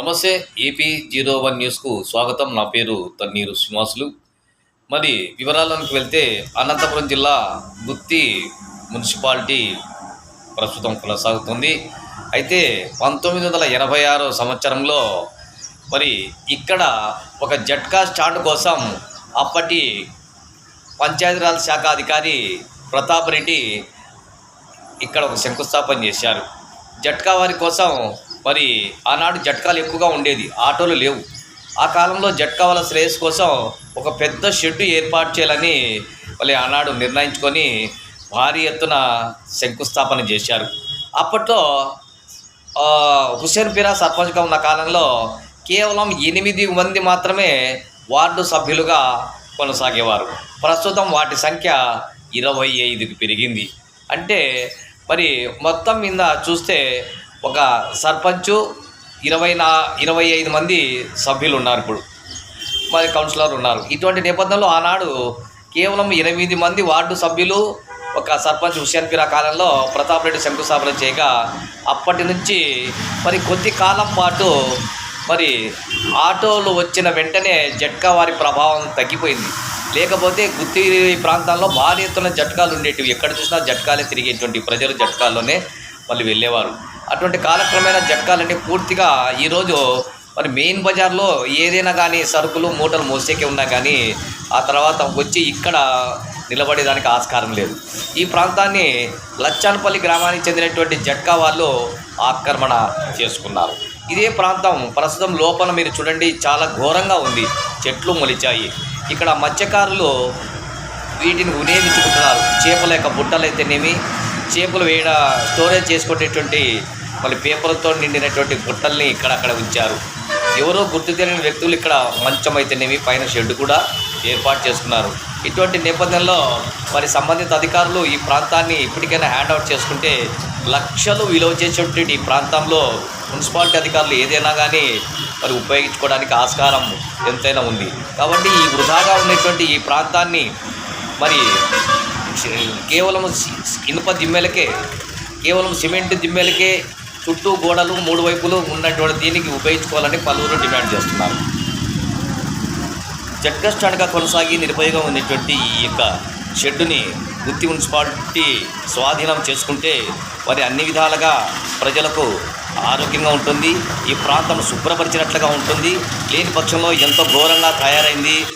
నమస్తే AP zero one న్యూస్కు స్వాగతం. నా పేరు తన్నీరు శ్రీనివాసులు. మరి వివరాలకు వెళ్తే అనంతపురం జిల్లా గుత్తి మున్సిపాలిటీ ప్రస్తుతం కొనసాగుతుంది. అయితే పంతొమ్మిది వందల ఎనభై ఆరు సంవత్సరంలో మరి ఇక్కడ ఒక జట్కా స్టాండ్ కోసం అప్పటి పంచాయతీరాజ్ శాఖ అధికారి ప్రతాప్ రెడ్డి ఇక్కడ ఒక శంకుస్థాపన చేశారు. జట్కా వారి కోసం మరి ఆనాడు జట్కాలు ఎక్కువగా ఉండేది ఆటోలు లేవు. ఆ కాలంలో జట్కా వాళ్ళ శ్రేయస్ కోసం ఒక పెద్ద షెడ్డు ఏర్పాటు చేయాలని మళ్ళీ ఆనాడు నిర్ణయించుకొని భారీ ఎత్తున శంకుస్థాపన చేశారు. అప్పట్లో హుసేన్ హుస్సేన్ పిరా సర్పంచ్గా ఉన్న కాలంలో కేవలం ఎనిమిది మంది మాత్రమే వార్డు సభ్యులుగా కొనసాగేవారు. ప్రస్తుతం వాటి సంఖ్య ఇరవై ఐదుకి పెరిగింది. అంటే మరి మొత్తం మీద చూస్తే ఒక సర్పంచు ఇరవై నా ఇరవై ఐదు మంది సభ్యులు ఉన్నారు ఇప్పుడు. మరి కౌన్సిలర్ ఉన్నారు. ఇటువంటి నేపథ్యంలో ఆనాడు కేవలం ఎనిమిది మంది వార్డు సభ్యులు ఒక సర్పంచ్ హుషేన్ పిరా కాలంలో ప్రతాప్ రెడ్డి శంకుస్థాపన చేయగా అప్పటి నుంచి మరి కొద్ది కాలం పాటు మరి ఆటోలు వచ్చిన వెంటనే జట్కా వారి ప్రభావం తగ్గిపోయింది. లేకపోతే గుత్తి ప్రాంతాల్లో భారీ ఎత్తున జట్కాలు ఉండేటివి. ఎక్కడ చూసినా జట్కాలే తిరిగేటువంటి ప్రజలు జట్కాల్లోనే వాళ్ళు వెళ్ళేవారు. అటువంటి కాలక్రమేణ జట్కాలన్నీ పూర్తిగా ఈరోజు మరి మెయిన్ బజార్లో ఏదైనా కానీ సరుకులు మూటలు మోసేకే ఉన్నా కానీ ఆ తర్వాత వచ్చి ఇక్కడ నిలబడేదానికి ఆస్కారం లేదు. ఈ ప్రాంతాన్ని లచ్చానపల్లి గ్రామానికి చెందినటువంటి జట్కా వాళ్ళు ఆక్రమణ చేసుకున్నారు. ఇదే ప్రాంతం ప్రస్తుతం లోపల మీరు చూడండి చాలా ఘోరంగా ఉంది. చెట్లు మొలిచాయి. ఇక్కడ మత్స్యకారులు వీటిని వినియోగించుకుంటున్నారు చేపల యొక్క బుట్టలు అయితేనేమి చేపలు వేయడ స్టోరేజ్ చేసుకునేటువంటి మళ్ళీ పేపర్లతో నిండినటువంటి బుట్టల్ని ఇక్కడక్కడ ఉంచారు. ఎవరో గుర్తు తెలియని వ్యక్తులు ఇక్కడ మంచం అయితేనేవి పైన షెడ్ కూడా ఏర్పాటు చేసుకున్నారు. ఇటువంటి నేపథ్యంలో మరి సంబంధిత అధికారులు ఈ ప్రాంతాన్ని ఇప్పటికైనా హ్యాండ్ అవుట్ చేసుకుంటే లక్షలు విలువ చేసేటువంటి ఈ ప్రాంతంలో మున్సిపాలిటీ అధికారులు ఏదైనా కానీ మరి ఉపయోగించుకోవడానికి ఆస్కారం ఎంతైనా ఉంది. కాబట్టి ఈ వృధాగా ఉన్నటువంటి ఈ ప్రాంతాన్ని మరి కేవలం ఇనుప దిమ్మెలకే కేవలం సిమెంట్ దిమ్మెలకే చుట్టూ గోడలు మూడు వైపులు ఉన్నటువంటి దీనికి ఉపయోగించుకోవాలని పలువురు డిమాండ్ చేస్తున్నారు. జడ్గస్టాండ్గా కొనసాగి నిరుపయోగం ఉన్నటువంటి ఈ యొక్క షెడ్డుని గుత్తి మున్సిపాలిటీ స్వాధీనం చేసుకుంటే మరి అన్ని విధాలుగా ప్రజలకు ఆరోగ్యంగా ఉంటుంది. ఈ ప్రాంతం శుభ్రపరిచినట్లుగా ఉంటుంది. లేని పక్షంలో ఎంతో ఘోరంగా తయారైంది.